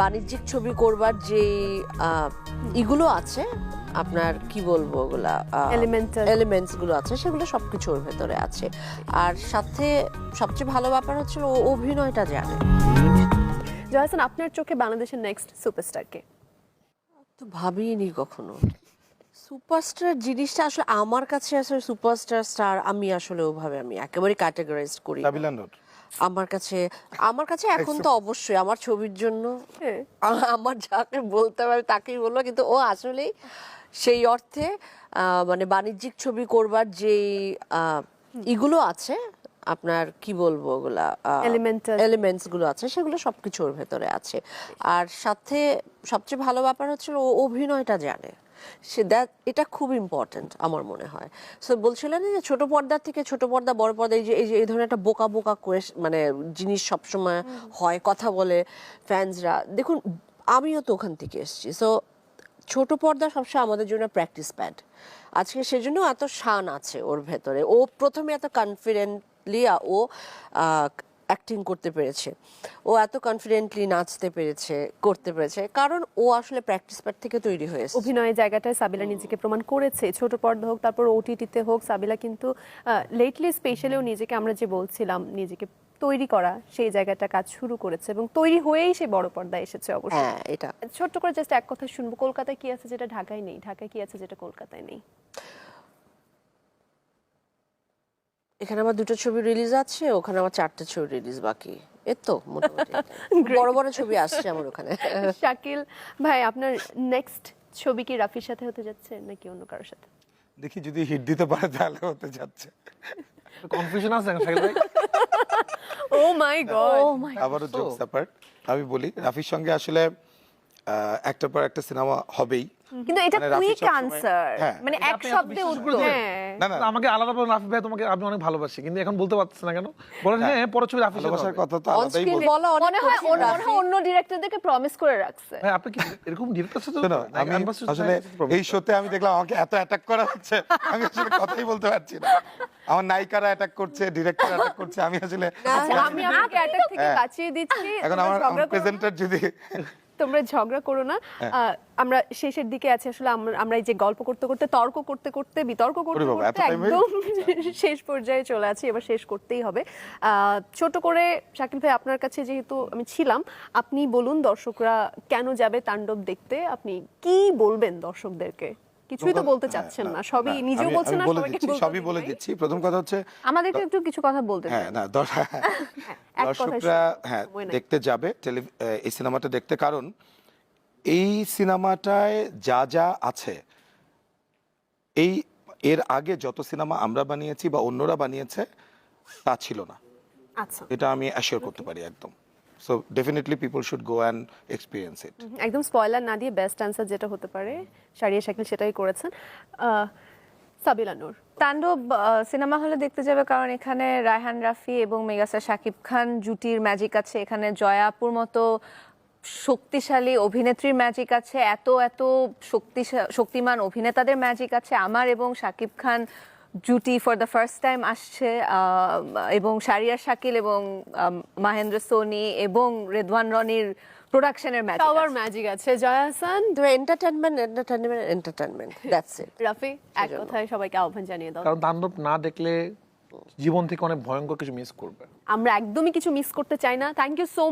বাণিজ্যিক ছবি করবার যে আহ, ইগুলো আছে আপনার কি বলব ওগুলা এলিমেন্টসগুলো আছে সেগুলো সবকিছু ওর ভেতরে আছে। আর সাথে সবচেয়ে ভালো ব্যাপার হচ্ছে ও অভিনয়টা জানে। জয়াসান আপনার চোখে বাংলাদেশের নেক্সট সুপারস্টার কে তো ভাবিনি কখনো। সুপারস্টার জিনিসটা আসলে আমার কাছে আসলে সুপারস্টার স্টার আমি আসলে ওভাবে আমি একেবারে ক্যাটাগরাইজ করি আমার কাছে আমার কাছে এখন তো অবশ্যই আমার ছবির জন্য। হ্যাঁ। আমার যাকে বলতে হবে তাকেই বলব কিন্তু ও আসলেই সেই অর্থে আহ, মানে বাণিজ্যিক ছবি করবার যে আহ, ইগুলো আছে আপনার কি বলব ওগুলা. এলিমেন্টসগুলো আছে সেগুলো সবকিছুর ভেতরে আছে। আর সাথে সবচেয়ে ভালো ব্যাপার হচ্ছে ও অভিনয়টা জানে। সে দ্যাট এটা খুব ইম্পর্ট্যান্ট আমার মনে হয়। সো বলছিলেন যে ছোট পর্দার থেকে ছোট পর্দা বড় পর্দা এই যে এই যে এই ধরনের একটা বোকা বোকা মানে জিনিস সবসময় হয় কথা বলে ফ্যান্সরা দেখুন আমিও তো ওখান থেকে এসেছি। সো ছোট পর্দা সবসময় আমাদের জন্য প্র্যাকটিস প্যাড আজকে সেজন্য এত শান আছে ওর ভেতরে। ও প্রথমে এত কনফিডেন্টলি ও অ্যাক্টিং করতে পেরেছে। ও এত কনফিডেন্টলি নাচতে পেরেছে করতে পেরেছে। কারণ ও আসলে প্র্যাকটিস প্যাড থেকে তৈরি হয়েছে। অভিনয়ের জায়গাটায় সাবিলা নিজেকে প্রমাণ করেছে। ছোট পর্দা হোক তারপর ওটিটিতে হোক সাবিলা কিন্তু লেটলি স্পেশালিও নিজেকে আমরা যে বলছিলাম নিজেকে তৈরি করা সেই জায়গাটা কাজ শুরু করেছে এবং তৈরি হয়েই সে বড় পর্দায় এসেছে অবশ্যই হ্যাঁ এটা। ছোট্ট করে জাস্ট এক কথা শুনব। কলকাতায় কি আছে যেটা ঢাকায় নেই? ঢাকায় কি আছে যেটা কলকাতায় নেই? এখানে আমার দুটো ছবি রিলিজ আছে ওখানে আমার চারটে ছবি রিলিজ বাকি। এর তো মোটামুটি। বড় বড় ছবি আসছে আমার ওখানে। শাকিল ভাই আপনার নেক্সট ছবি কি রাফির সাথে হতে যাচ্ছে নাকি অন্য কারোর সাথে? দেখি যদি হিট দিতে পারে তাহলে হতে যাচ্ছে। কনফিউশন আছে শাকিল ভাই? ও মাই গড ও মাই আবারও জোকস অ্যাপার্ট আমি বলি রাফির সঙ্গে আসলে আহ, একটার পর একটা সিনেমা হবেই। কিন্তু এটা মানে কুইক আনসার হ্যাঁ। মানে এক শব্দে উত্তর হ্যাঁ। না না আমাকে আলাদা বলেন রাফি ভাই তোমাকে আমি অনেক ভালোবাসি কিন্তু এখন বলতে পারছেন না কেন? বলেন হ্যাঁ পরে ছবি রাফি ভালোবাসার কথা তো আলাদাই বলতে মনে হয় অন্য। ডিরেক্টরদেরকে প্রমিস করে রাখছে। ভাই আপনি কি এরকম ডিরেক্টর সাথে শোনো, আমি আসলে এই শোতে আমি দেখলাম আমাকে এত অ্যাটাক করা হচ্ছে আমি আসলে কথাই বলতে পারছি না। আমার নায়িকারা অ্যাটাক করছে ডিরেক্টর অ্যাটাক করছে আমি আসলে আচ্ছা, আমি আপনাকে অ্যাটাক থেকে বাঁচিয়ে দিচ্ছি এখন আমার না। প্রেজেন্টার যদি তোমরা ঝগড়া করো না। আহ, আমরা শেষের দিকে আছি আসলে আমরা- এই যে গল্প করতে করতে তর্ক করতে করতে বিতর্ক করতে করতে একদম শেষ পর্যায়ে চলে আছি এবার শেষ করতেই হবে। আহ, ছোট করে শাকিল ভাই আপনার কাছে যেহেতু আমি ছিলাম আপনি বলুন দর্শকরা কেন যাবে তাণ্ডব দেখতে? আপনি কি বলবেন দর্শকদেরকে? কিছুই তো বলতে চাচ্ছেন না সবই হ্যাঁ, নিজেও বলছেন না সবাইকে সবই বলে দিচ্ছি। প্রথম কথা হচ্ছে আমাদেরকে একটু কিছু কথা বলতে হ্যাঁ। না এক কথায় দর্শকরা হ্যাঁ দেখতে যাবে এই সিনেমাটা দেখতে। কারণ এই সিনেমাটায় যা যা আছে এই এর আগে যত সিনেমা আমরা বানিয়েছি বা অন্যরা বানিয়েছে তা ছিল না। আচ্ছা। এটা আমি অ্যাসিওর করতে পারি একদম। So definitely people should go and experience it একদম স্পয়লার না দিয়ে বেস্ট অ্যান্সার যেটা হতে পারে সারিয়া শাকিল সেটাই করেছেন। সাবিলা নূর। তাণ্ডব সিনেমা হলে দেখতে যাবে কারণ এখানে রায়হান রাফি এবং মেগাস্টার শাকিব খান জুটির ম্যাজিক আছে। এখানে জয়াপুর মতো শক্তিশালী অভিনেত্রীর ম্যাজিক আছে। এত এত শক্তিশা- শক্তিমান অভিনেতাদের ম্যাজিক আছে। আমার এবং শাকিব খান জুটি ফর দ্য ফার্স্ট টাইম আসছে আহ, এবং সারিয়া শাকিল এবং মাহেন্দ্র সোনি এবং রেদওয়ান রনির প্রোডাকশনের ম্যাজিক সবার ম্যাজিক আছে। জয়া হাসান? তো entertainment entertainment entertainment that's it Rafi এক কথায় সবাইকে আহ্বান জানিয়ে দাও। কারণ তাণ্ডব না দেখলে জীবন থেকে অনেক ভয়ঙ্কর কিছু মিস করবে। আমরা একদমই কিছু মিস করতে চাই না। Thank you so